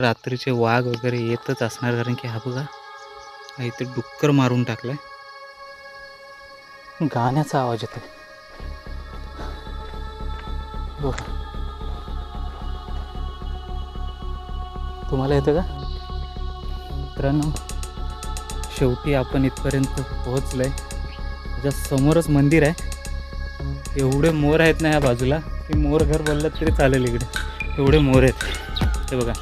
रात्रीचे वाघ वगैरे येतच असणार कारण की हा बघा हा इथे डुक्कर मारून टाकलाय. गाण्याचा आवाज येतो बघा. तुम्हाला येतं का? मित्रांनो शेवटी आपण इथपर्यंत पोहोचलोय. त्याच्या समोरच मंदिर आहे. एवढे मोर आहेत ना या बाजूला की मोर घर बोललं तरी चालेल इकडे. एवढे मोर आहेत. हे बघा.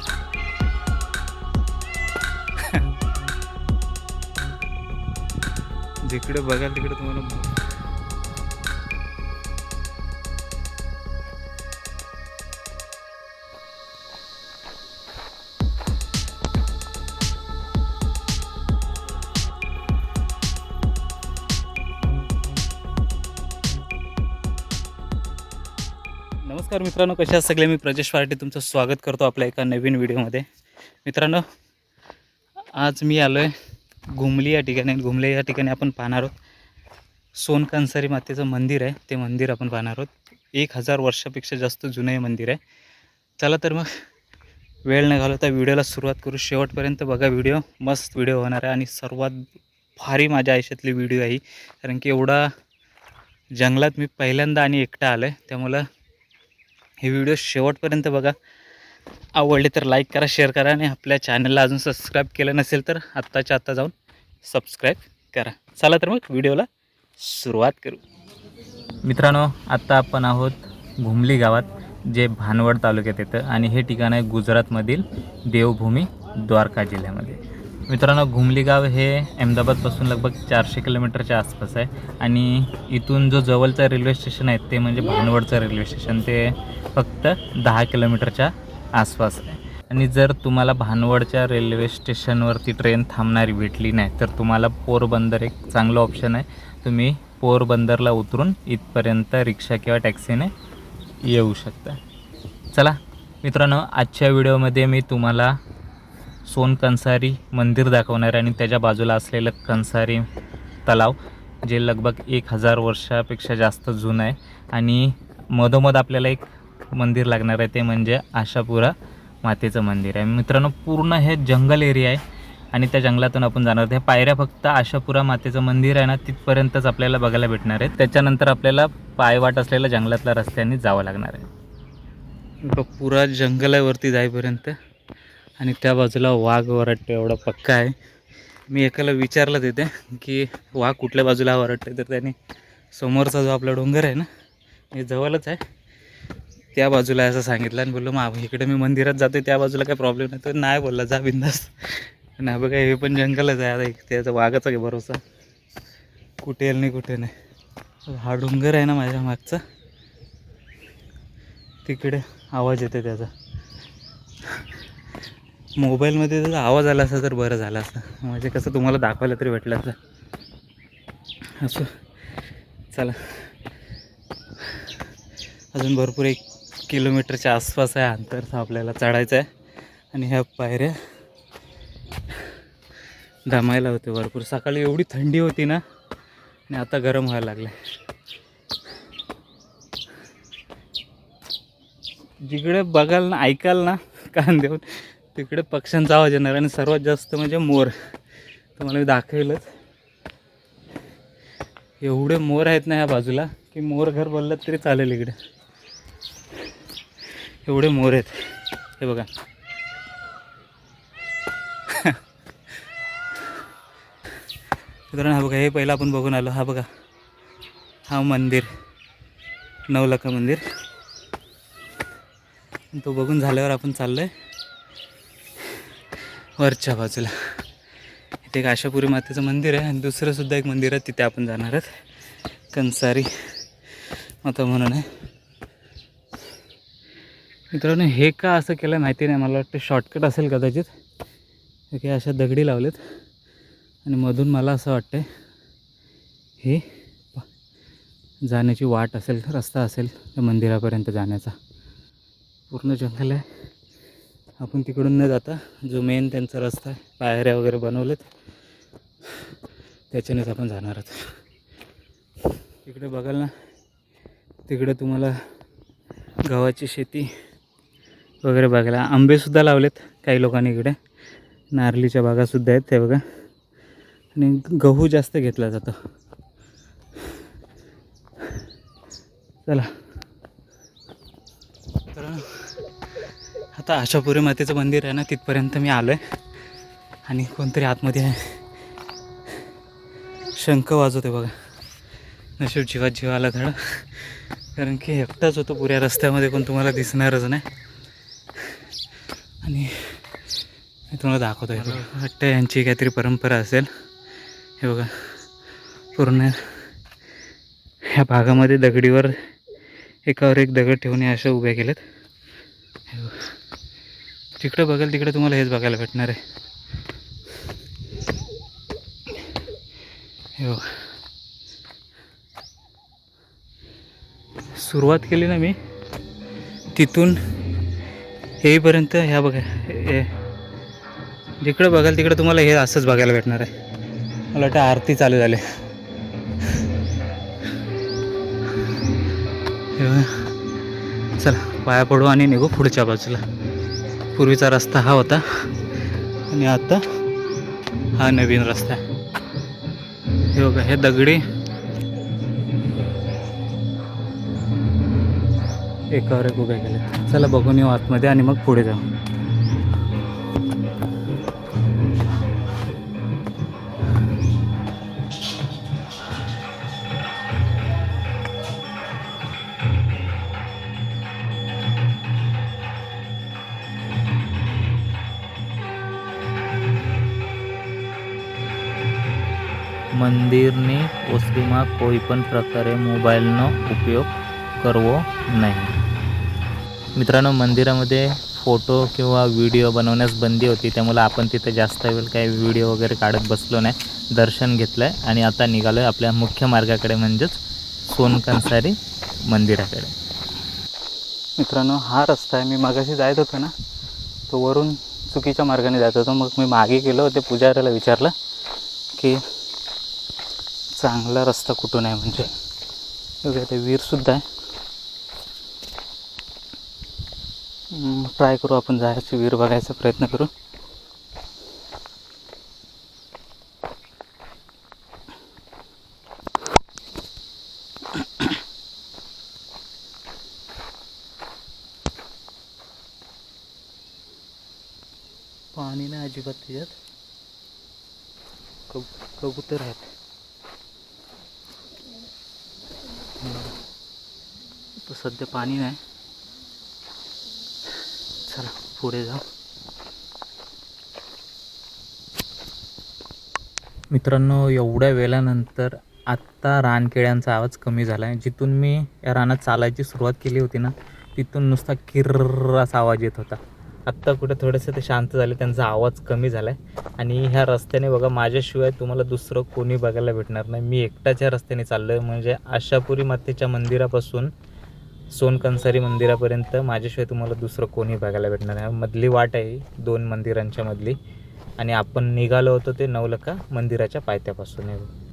जिकडे बघाल तिकडे तुम्हाला नमस्कार मित्रांनो कशा आहात सगळे? मी प्रजेश पार्टी तुमचं स्वागत करतो आपल्या एका नवीन व्हिडिओमध्ये. मित्रांनो आज मी आलो आहे घुमली या ठिकाणी घुमले या ठिकाणी आपण पाहणार आहोत. सोनकांसारी मातेचं मंदिर आहे ते मंदिर आपण पाहणार आहोत. एक हजार वर्षापेक्षा जास्त जुनं हे मंदिर आहे. चला तर मग वेळ न घालवता व्हिडिओला सुरुवात करू. शेवटपर्यंत बघा व्हिडिओ. मस्त व्हिडिओ होणार आहे आणि सर्वात भारी माझ्या आयुष्यातली व्हिडिओ आहे कारण की एवढा जंगलात मी पहिल्यांदा आणि एकटा आलो आहे त्यामुळं हे व्हिडिओ शेवटपर्यंत बघा. आवडले तर लाईक करा शेअर करा आणि आपल्या चॅनलला अजून सबस्क्राईब केलं नसेल तर आत्ताच्या आत्ता जाऊन सबस्क्राईब करा. चला तर मग व्हिडिओला सुरुवात करू. मित्रांनो आत्ता आपण आहोत घुमली गावात जे भानवड तालुक्यात येतं आणि हे ठिकाण आहे गुजरातमधील देवभूमी द्वारका जिल्ह्यामध्ये. मित्रांनो घुमली गाव हे अहमदाबादपासून लगभग चारशे किलोमीटरच्या आसपास आहे आणि इथून जो जवळचं रेल्वे स्टेशन आहे ते म्हणजे भानवडचं रेल्वे स्टेशन ते फक्त दहा किलोमीटरच्या आसपास आहे. आणि जर तुम्हाला भानवडच्या रेल्वे स्टेशनवरती ट्रेन थांबणारी भेटली नाही तर तुम्हाला पोरबंदर एक चांगलं ऑप्शन आहे. तुम्ही पोरबंदरला उतरून इथपर्यंत रिक्षा किंवा टॅक्सीने येऊ शकता. चला मित्रांनो आजच्या व्हिडिओमध्ये मी तुम्हाला सोन कंसारी मंदिर दाखवणार आहे आणि त्याच्या बाजूला असलेलं कंसारी तलाव जे लगभग एक हजार वर्षापेक्षा जास्त जुनं आहे. आणि मधोमध आपल्याला एक मंदिर लागणार आहे ते म्हणजे आशापुरा मातेचं मंदिर आहे. मित्रांनो पूर्ण हे जंगल एरिया आहे आणि त्या जंगलातून आपण जाणार आहोत. ह्या पायऱ्या फक्त आशापुरा मातेचं मंदिर आहे ना तिथपर्यंतच आपल्याला बघायला भेटणार आहे त्याच्यानंतर आपल्याला पायवाट असलेल्या जंगलातल्या रस्त्याने जावं लागणार आहे. पुरा जंगल आहे वरती जाईपर्यंत. आणि त्या बाजूला वाघ वरटते एवढा पक्का आहे. मी एकाला विचारलं तिथे की वाघ कुठल्या बाजूला वरटते तर त्याने समोरचा जो आपला डोंगर आहे ना हे जवळच आहे. त्या बाजूला असं सांगितलं आणि बोललो मग इकडे मी मंदिरात जातो त्या बाजूला काही प्रॉब्लेम नाही. तर नाही बोलला जा बिंदास. नाही बघा हे पण जंगलच आहे आता एक त्याचा वाघच आहे भरोसा. कुठे येईल नाही कुठे नाही. हा डोंगर आहे ना माझ्या मागचा. तिकडे आवाज येते त्याचा. मोबाईलमध्ये त्याचा आवाज आला असता तर बरं झालं असतं. म्हणजे कसं तुम्हाला दाखवायला तरी भेटलं असं असं चला. अजून भरपूर एक किलोमीटरच्या आसपास आहे. अंतर आपल्याला चढायचं आहे आणि ह्या पायऱ्या दमायला होते भरपूर. सकाळी एवढी थंडी होती ना आणि आता गरम व्हायला लागलं जिकडे बघाल ना ऐकाल ना कान देऊन तिकडे पक्ष्यांचा आवाज येणार आणि सर्वात जास्त म्हणजे मोर. तुम्हाला मी दाखवेलच. एवढे मोर आहेत ना ह्या बाजूला की मोर घर बोललं तरी चालेल इकडे. एवढे मोर आहेत. हे बघा. मित्रांनो हा बघा हे पहिला आपण बघून आलो. हा बघा. हा मंदिर. नवलखा मंदिर. तो बघून झाल्यावर आपण चाललो आहे वरच्या बाजूला. इथे एक आशापुरी मातेचं मंदिर आहे आणि दुसरंसुद्धा एक मंदिर आहे तिथे आपण जाणार आहोत. कंसारी माता म्हणून आहे. मित्रांनो हे का असं केलं माहिती नाही. मला वाटतं शॉर्टकट असेल कदाचित. हे काही अशा दगडी लावलेत. आणि मधून मला असं वाटतं हे जाण्याची वाट असेल रस्ता असेल त्या मंदिरापर्यंत जाण्याचा. पूर्ण जंगल आहे. आपण तिकडून न जाता जो मेन त्यांचा रस्ता आहे पायऱ्या वगैरे बनवलेत त्याच्यानेच आपण जाणार आहोत. तिकडे बघाल ना तिकडे तुम्हाला गव्हाची शेती वगैरे बघायला. आंबेसुद्धा लावलेत काही लोकांनी इकडे. नारळीच्या बागासुद्धा आहेत ते बघा. आणि गहू जास्त घेतला जातो. चला. तर आता आशापुरी मातेचं मंदिर आहे ना तिथपर्यंत मी आलो आहे आणि कोणतरी आतमध्ये आहे. शंख वाजवते बघा. नशीब जीवात जीवाला धडा. कारण की एकटाच होतो पुऱ्या रस्त्यामध्ये पण तुम्हाला दिसणारच नाही. आणि मी तुम्हाला दाखवतो आहे वाटतं यांची काहीतरी परंपरा असेल. हे बघा. पूर्ण ह्या भागामध्ये दगडीवर एकावर एक दगड ठेवून हे अशा उभ्या केल्यात. हे बघा. जिकडं बघाल तिकडं तुम्हाला हेच बघायला भेटणार आहे. हे बघा. सुरुवात केली ना मी. तिथून हेपर्यंत ह्या बघा हे जिकडं बघाल तिकडं तुम्हाला हे असंच बघायला भेटणार आहे. मला वाटतं आरती चालू झाली. हे चला पाया पडू आणि निघू पुढच्या बाजूला. पूर्वीचा रस्ता हा होता. आणि आता हा नवीन रस्ता आहे. हे बघा हे दगडी एकावर एक उभे केले चला बघून येऊ आतमध्ये आणि मग पुढे जाऊ મંદિરની વસ્તુમાં કોઈ પણ પ્રકારે મોબાઈલનો उपयोग કરવો नाही मित्रांनो मंदिरामध्ये फोटो किंवा व्हिडिओ बनवण्यास बंदी होती त्यामुळे आपण तिथे जास्त वेळ काही व्हिडिओ वगैरे काढत बसलो नाही. दर्शन घेतलं आहे आणि आता निघालो आहे आपल्या मुख्य मार्गाकडे म्हणजेच सोनकंसारी मंदिराकडे. मित्रांनो हा रस्ता आहे. मी मागाशी जायत होतो ना तो वरून चुकीच्या मार्गाने जात होतो. मग मी मागे गेलो ते पुजाऱ्याला विचारलं की चांगला रस्ता कुठून आहे? म्हणजे ते वीरसुद्धा आहे. ट्राय करू आपण जायची वीर बघायचा प्रयत्न करू. पाणी नाही अजिबात त्याच्यात. कब, कबूतर आहेत. तर सध्या पाणी नाही. चला पुढे जा. मित्रांनो एवढ्या वेळानंतर आत्ता रानकेळ्यांचा आवाज कमी झाला आहे जिथून मी या रानात चालायची सुरुवात केली होती ना तिथून नुसता किर्रास आवाज येत होता. आत्ता कुठे थोडेसे ते शांत झाले त्यांचा आवाज कमी झाला आहे आणि ह्या रस्त्याने बघा माझ्याशिवाय तुम्हाला दुसरं कोणी बघायला भेटणार नाही. मी एकटाच ह्या रस्त्याने चाललो आहे म्हणजे आशापुरी मातेच्या मंदिरापासून सोनकंसारी मंदिरापर्यंत माझ्याशिवाय तुम्हाला दुसरं कोणी बघायला भेटणार आहे मधली वाट आहे दोन मंदिरांच्या मधली. आणि आपण निघालो होतो ते नवलखा मंदिराच्या पायथ्यापासून.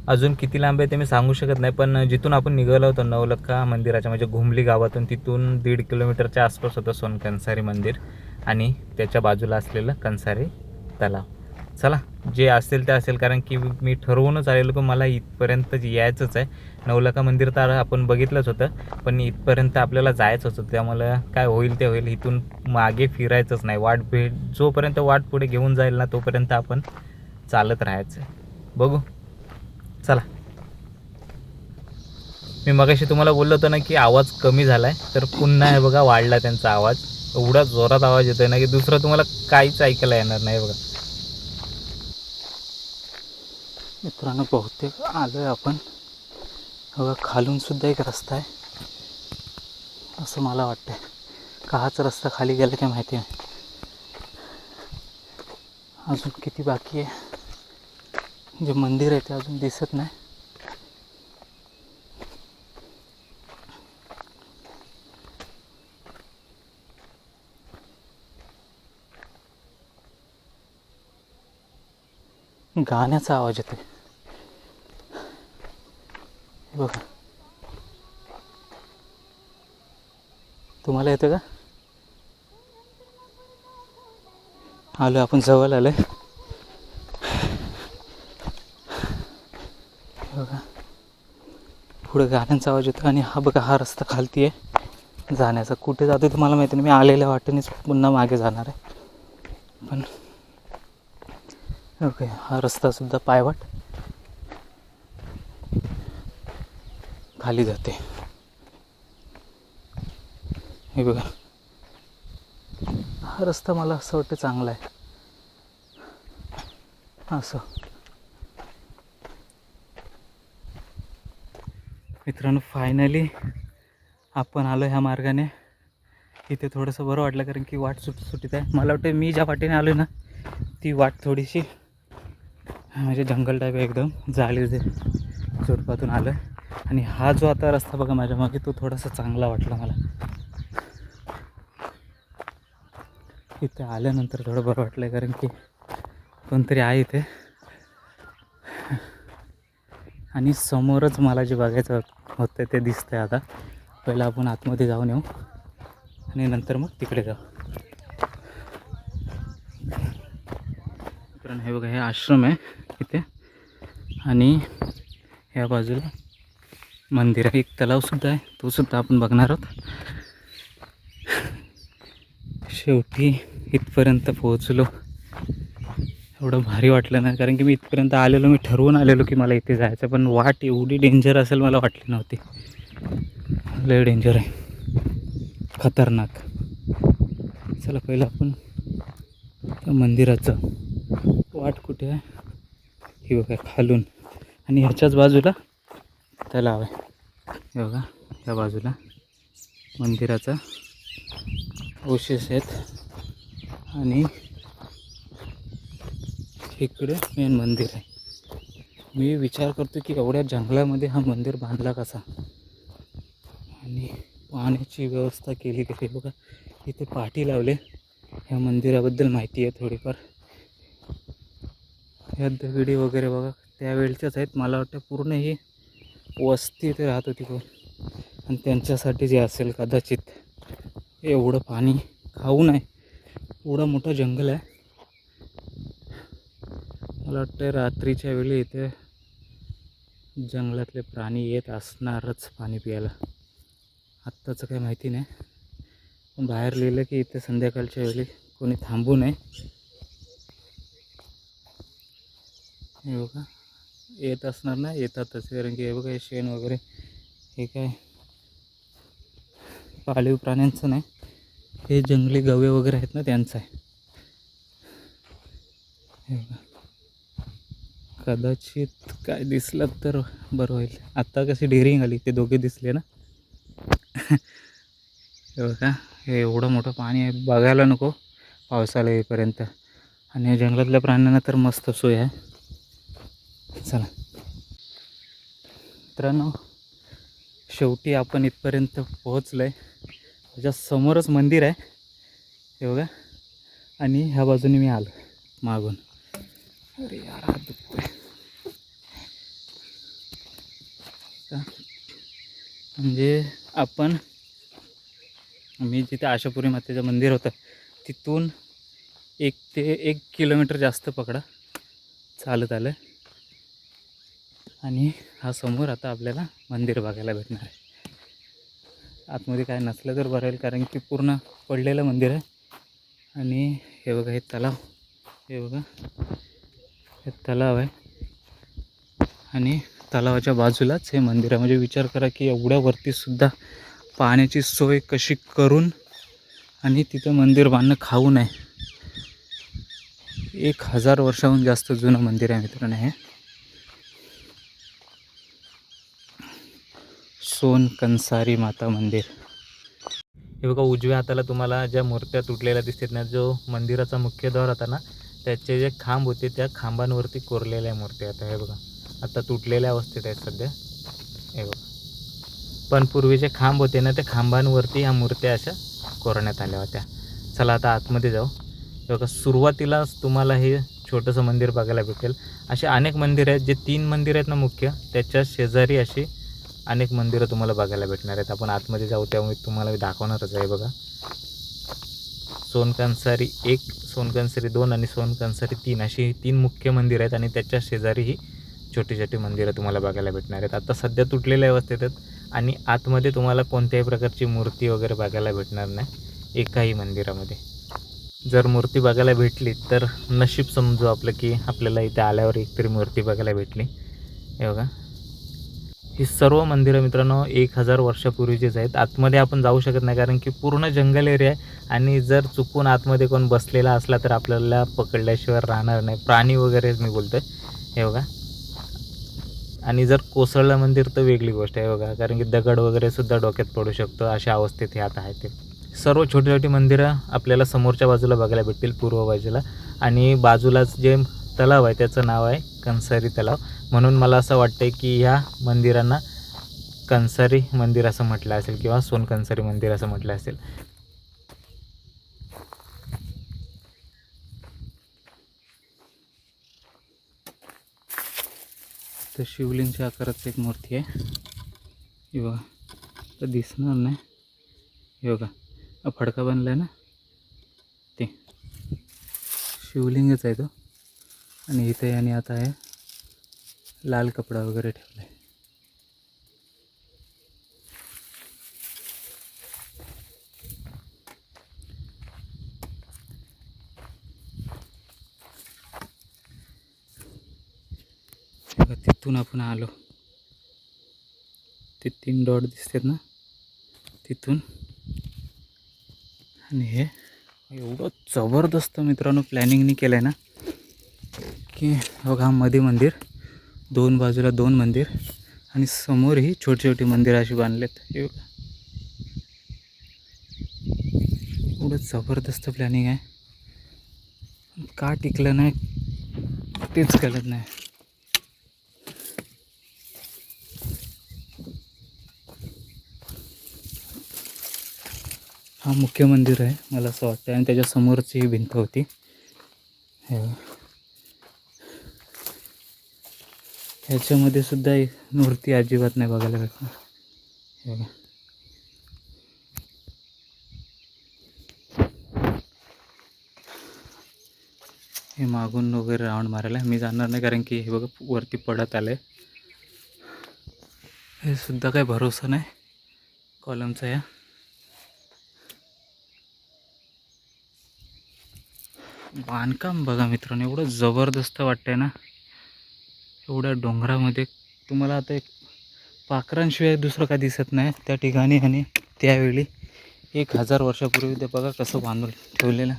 अजून किती लांब आहे ते मी सांगू शकत नाही पण जिथून आपण निघालो होतो नवलखा मंदिराच्या म्हणजे घुमली गावातून तिथून दीड किलोमीटरच्या आसपास होतं सोनकंसारी मंदिर. आणि त्याच्या बाजूला असलेलं कंसारी तलाव. चला जे असेल ते असेल कारण की मी ठरवूनच आलेलो की मला इथपर्यंत यायचंच आहे. नवलखा मंदिर तर आपण बघितलंच होतं पण इथपर्यंत आपल्याला जायचं होतं. त्यामुळं काय होईल ते होईल इथून मागे फिरायचंच नाही. वाट भेट जोपर्यंत वाट पुढे घेऊन जाईल ना तोपर्यंत आपण चालत राहायचं. बघू. चला. मी मगाशी तुम्हाला बोललो होतो ना की आवाज कमी झाला आहे तर पुन्हा हे बघा वाढला त्यांचा आवाज. एवढा जोरात आवाज येतो आहे ना की दुसरं तुम्हाला काहीच ऐकायला येणार नाही बघा. मित्रांनो बहुतेक आलो आहे आपण. बघा खालूनसुद्धा एक रस्ता आहे. असं मला वाटतं का हाच रस्ता खाली गेला काय माहिती नाही अजून किती बाकी आहे? जे मंदिर आहे ते अजून दिसत नाही. गाण्याचा आवाज येतोय. आहे बघा. तुम्हाला येतं का? आलो आपण जवळ आलो बघा. पुढे गाड्यांचा आवाज येतो आणि हा बघा हा रस्ता खालती आहे. जाण्याचा. कुठे जातो तुम्हाला माहिती नाही. मी आलेल्या वाटेनेच पुन्हा मागे जाणार आहे. पण ओके. हा रस्तासुद्धा पायवाट. खाली जाते. हे बघा. हा रस्ता मला असं वाटतं चांगला आहे. असं. मित्रांनो फायनली आपण आलो ह्या मार्गाने. इथे थोडंसं बरं वाटलं कारण की वाट सुटसुटीत आहे. मला वाटतं मी ज्या वाटेने आलो ना ती वाट थोडीशी म्हणजे जंगल टाईप आहे एकदम. जाळी जे झुडपातून आलं आणि हा जो आता रस्ता बघा माझ्या मागे तो थोडासा चांगला वाटला मला. इथे आल्यानंतर थोडं बरं वाटलं कारण की कोणतरी आहे इथे. आणि समोरच मला जे बघायचं होतं ते दिसतंय आता. पहिलं आपण आतमध्ये जाऊन येऊ आणि नंतर मग तिकडे जाऊ. कारण हे बघा हे आश्रम आहे इथे. आणि ह्या बाजूला मंदिर आहे. एक तलावसुद्धा आहे. तोसुद्धा आपण बघणार आहोत. शेवटी इथपर्यंत पोहोचलो. एवढं भारी वाटलं ना कारण की मी इथपर्यंत आलेलो मी ठरवून आलेलो की मला इथे जायचं पण वाट एवढी डेंजर असेल मला वाटली नव्हती. लय डेंजर आहे. खतरनाक. चला पहिलं आपण त्या मंदिराचं वाट कुठे आहे? ही बघा खालून. आणि ह्याच्याच बाजूला तलाव आहे बघा या बाजूला मंदिराचा अवशेष आहेत. आणि इकडे मेन मंदिर आहे. मी विचार करतो की एवढ्या जंगलामध्ये हा मंदिर बांधला कसा? आणि पाण्याची व्यवस्था केली कशी बघा इथे पाठी लावले. ह्या मंदिराबद्दल माहिती आहे थोडीफार. ह्या दगडी वगैरे बघा. त्यावेळच्याच आहेत. मला वाटतं पूर्ण ही वस्ती इथे राहत होती कोण आणि त्यांच्यासाठी जे असेल कदाचित एवढं पाणी खाऊ नये. एवढं मोठं जंगल आहे. मला वाटतं रात्रीच्या वेळी इथे जंगलातले प्राणी येत असणारच पाणी प्यायला. आत्ताचं काही माहिती नाही. पण बाहेर लिहिलं की इथे संध्याकाळच्या वेळी कोणी थांबू नये. हे बघा. येत असणार ना? येतातच. कारण की हे बघा हे शेण वगैरे हे काय? पाळीव प्राण्यांचं नाही. हे जंगली गवे वगैरे आहेत ना त्यांचं आहे. हे बघा. कदाचित काय दिसलं तर बरं होईल. आत्ता कशी डेअरिंग आली ते दोघे दिसले ना? हे बघा हे एवढं मोठं पाणी आहे. बघायला नको. पावसाळा येईपर्यंत. आणि या जंगलातल्या प्राण्यांना तर मस्त सोय आहे. चला. मित्रांनो शेवटी आपण इथपर्यंत पोहोचलो आहे त्याच्या समोरच मंदिर आहे हे बघा. आणि ह्या बाजूने मी आलो मागून. अरे यार हात दुखतोय. म्हणजे आपण मी जिथे आशापुरी मातेचं मंदिर होतं तिथून एक ते एक किलोमीटर जास्त पकडा. चालत आलं आणि हा समोर आता आपल्याला मंदिर बघायला भेटणार आहे. आतमध्ये काय नसलं तर बरं होईल कारण की पूर्ण पडलेलं मंदिर आहे. आणि हे बघा हे तलाव. हे बघा हे तलाव आहे. आणि तलावाच्या बाजूलाच हे मंदिर आहे. म्हणजे विचार करा की एवढ्या वरतीसुद्धा पाण्याची सोय कशी करून आणि तिथं मंदिर बांधणं खाऊ नये. एक हजार वर्षाहून जास्त जुनं मंदिर आहे मित्रांनो हे. सोन कंसारी माता मंदिर. हे बघा उजव्या हाताला तुम्हाला ज्या मूर्त्या तुटलेल्या दिसतात ना जो मंदिराचा मुख्य द्वार होता ना त्याचे जे खांब होते त्या खांबांवरती कोरलेल्या मूर्त्या आता हे बघा आता तुटलेल्या अवस्थेत आहेत सध्या. हे बघा. पण पूर्वीचे खांब होते ना त्या खांबांवरती ह्या मूर्त्या अशा कोरण्यात आल्या होत्या. चला आता आतमध्ये जाऊ. हे बघा सुरुवातीलाच तुम्हाला हे छोटंसं मंदिर बघायला भेटेल. असे अनेक मंदिर आहेत जे तीन मंदिर आहेत ना मुख्य त्याच्या शेजारी अशी अनेक मंदिरं तुम्हाला बघायला भेटणार आहेत. आपण आतमध्ये जाऊ त्यामुळे तुम्हाला मी दाखवणारच आहे बघा. सोनकंसारी एक सोनकंसारी दोन आणि सोनकंसारी तीन अशी तीन मुख्य मंदिर आहेत आणि त्याच्या शेजारी ही छोटी छोटी मंदिरं तुम्हाला बघायला भेटणार आहेत. आता सध्या तुटलेल्या अवस्थेत आहेत आणि आतमध्ये तुम्हाला कोणत्याही प्रकारची मूर्ती वगैरे बघायला भेटणार नाही. एकाही मंदिरामध्ये. जर मूर्ती बघायला भेटली तर नशीब समजू आपलं की आपल्याला इथे आल्यावर एकतरी मूर्ती बघायला भेटली. हे बघा. ही सर्व मंदिरं मित्रांनो एक हजार वर्षापूर्वीचीच आहेत. आतमध्ये आपण जाऊ शकत नाही कारण की पूर्ण जंगल एरिया आहे आणि जर चुकून आतमध्ये कोण बसलेला असला तर आपल्याला पकडल्याशिवाय राहणार नाही. प्राणी वगैरेच मी बोलतो हे बघा. आणि जर कोसळलं मंदिर तर वेगळी गोष्ट आहे बघा. कारण की दगड वगैरे सुद्धा डोक्यात पडू शकतो. अशा अवस्थेत हे आता आहे ते. सर्व छोटी छोटी मंदिरं आपल्याला समोरच्या बाजूला बघायला भेटतील पूर्व बाजूला. आणि बाजूलाच जे तलाव आहे त्याचं नाव आहे कंसारी तलाव. म्हणून मला असं वाटतं की ह्या मंदिरांना कंसारी मंदिर असं म्हटलं असेल किंवा सोनकंसारी मंदिर असं म्हटलं असेल. तर शिवलिंगच्या आकाराची एक मूर्ती आहे. हे बघा तर दिसणार नाही. हे बघा फडका बनला आहे ना? ते. शिवलिंगच आहे तो. आणि इथे आणि आता आहे लाल कपडा वगैरे ठेवला. आहे तिथून आपण आलो. ते तीन डॉट दिसतात ना? तिथून. आणि हे एवढं जबरदस्त मित्रांनो प्लॅनिंगनी केलं आहे ना? की बघा मध्ये मंदिर. दोन बाजूला दोन मंदिर. आणि समोरही छोटी छोटी मंदिरं अशी बांधलेत. हे बघा. एवढं जबरदस्त प्लॅनिंग आहे. का टिकलं नाही? तेच कळत नाही. हा मुख्य मंदिर आहे मला असं वाटतं आणि त्याच्यासमोरची ही भिंत होती. हे बघा. ह्याच्यामध्ये सुद्धा एक मूर्ती अजिबात नाही बघायला भेटणार. हे बघा. हे मागून वगैरे राऊंड मारायला. मी जाणार नाही कारण की हे बघा वरती पडत आलं आहे हे सुद्धा काही भरोसा नाही. कॉलमचा या बांधकाम बघा मित्रांनो एवढं जबरदस्त वाटतंय ना. एवढ्या डोंगरामध्ये तुम्हाला आता एक पाखरांशिवाय दुसरं काय दिसत नाही. त्या ठिकाणी आणि त्यावेळी एक हजार वर्षापूर्वी ते बघा कसं बांधून ठेवलेलं.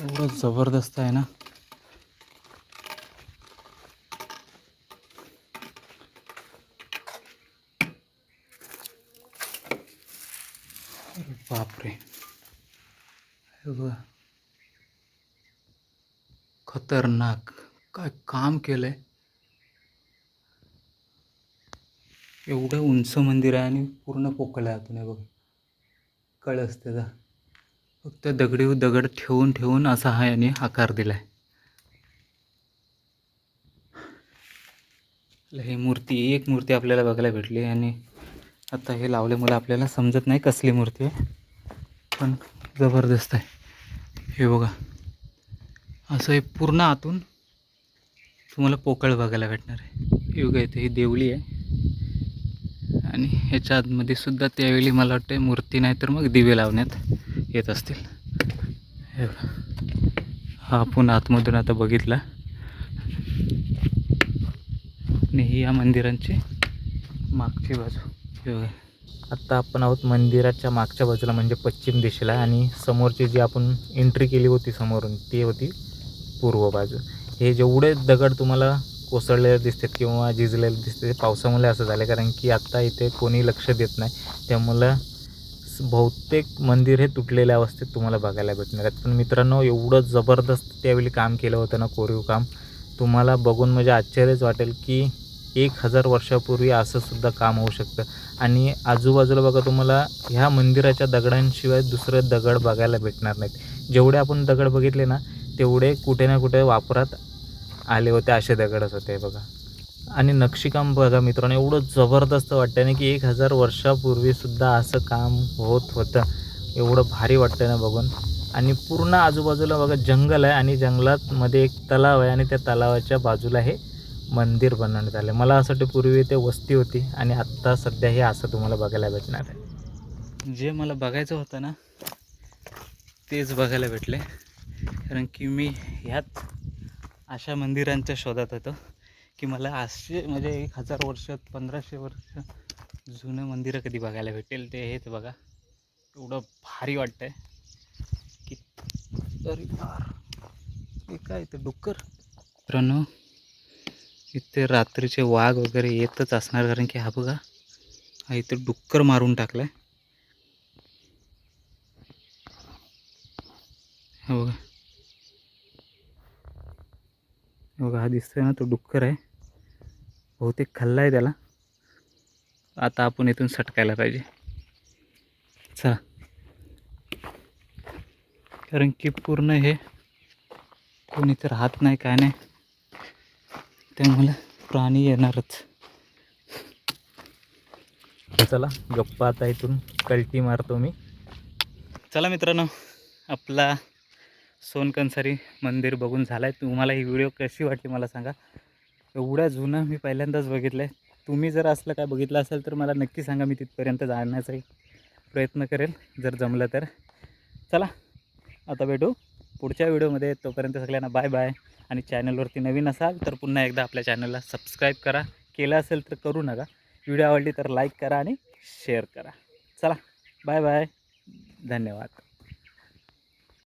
एवढं जबरदस्त आहे ना अरे बापरे हे बघा खतरनाक. काय काम केलं आहे एवढं उंच मंदिर आहे आणि पूर्ण पोकळ आहे आपण हे बघा. कळस त्याचा. फक्त दगडी दगड ठेवून ठेवून असा हा याने आकार दिलाय. ही मूर्ती एक मूर्ती आपल्याला बघायला भेटली आणि आता हे लावल्यामुळे आपल्याला समजत नाही कसली मूर्ती आहे पण जबरदस्त आहे. हे बघा. असं हे पूर्ण आतून तुम्हाला पोकळ बघायला भेटणार आहे. हे बघा इथे ही देवळी आहे. आणि ह्याच्या आतमध्ये सुद्धा त्यावेळी मला वाटतं मूर्ती नाही तर मग दिवे लावण्यात येत असतील. हे हा आपण आतमधून आता बघितला. आणि ही या मंदिरांची मागची बाजू. आत्ता आपण आहोत मंदिराच्या मागच्या बाजूला म्हणजे पश्चिम दिशेला. आणि समोरची जी आपण एंट्री केली होती समोरून ती होती पूर्व बाजू. हे जेवढे दगड तुम्हाला कोसळलेले दिसतात किंवा झिजलेले दिसते पावसामुळे असं झालं कारण की आत्ता इथे कोणी लक्ष देत नाही. त्यामुळं बहुतेक मंदिर हे तुटलेल्या अवस्थेत तुम्हाला बघायला भेटणार आहेत. पण मित्रांनो एवढं जबरदस्त त्यावेळी काम केलं होतं ना कोरीव काम. तुम्हाला बघून म्हणजे आश्चर्यच वाटेल की एक हजार वर्षापूर्वी असंसुद्धा काम होऊ शकतं. आणि आजूबाजूला बघा तुम्हाला ह्या मंदिराच्या दगडांशिवाय दुसरं दगड बघायला भेटणार नाहीत. जेवढे आपण दगड बघितले ना तेवढे कुठे ना कुठे वापरात आले होते असे दगडच होते बघा. आणि नक्षीकाम बघा मित्रांनो एवढं जबरदस्त वाटतं ना की एक हजार वर्षापूर्वीसुद्धा असं काम होत होतं. एवढं भारी वाटतं ना बघून. आणि पूर्ण आजूबाजूला बघा जंगल आहे आणि जंगलात मध्ये एक तलाव आहे आणि त्या तलावाच्या बाजूला हे मंदिर बनवण्यात आलं मला असं वाटतं पूर्वी ते वस्ती होती आणि आत्ता सध्या हे असं तुम्हाला बघायला भेटणार आहे. जे मला बघायचं होतं ना तेच बघायला भेटले. कारण की मी ह्यात अशा मंदिरांच्या शोधात होतो की मला असे म्हणजे एक हजार वर्ष पंधराशे वर्ष जुनं मंदिरं कधी बघायला भेटेल ते हेच बघा. एवढं भारी वाटतंय. की अरे फार हे काय ते डुक्कर? मित्रांनो इथे रात्रीचे वाघ वगैरे येतच असणार कारण की हा बघा हा इथे डुक्कर मारून टाकलाय. हा बघा हे बघा हा दिसतोय ना तो डुक्कर आहे. बहुतेक खाल्ला आहे त्याला. आता आपण इथून सटकायला पाहिजे. चला. कारण की पूर्ण हे कोणी तर राहत नाही काय नाही. त्यामुळे प्राणी येणारच. चला गप्पा आता इथून कल्टी मारतो मी. चला मित्रांनो आपला सोनकंसारी मंदिर बघून झाला आहे तुम्हाला ही व्हिडिओ कशी वाटली मला सांगा. एवढ्या जुनं मी पहिल्यांदाच बघितलं आहे तुम्ही जर असलं काय बघितलं असेल तर मला नक्की सांगा मी तिथपर्यंत जाण्याचाही प्रयत्न करेल जर जमलं तर. चला आता भेटू पुढच्या व्हिडिओमध्ये. तोपर्यंत सगळ्यांना बाय बाय. आणि चॅनलवरती नवीन असाल तर पुन्हा एकदा आपल्या चॅनलला सबस्क्राईब करा. केलं असेल तर करू नका. व्हिडिओ आवडली तर लाईक करा आणि शेअर करा. चला बाय बाय. धन्यवाद.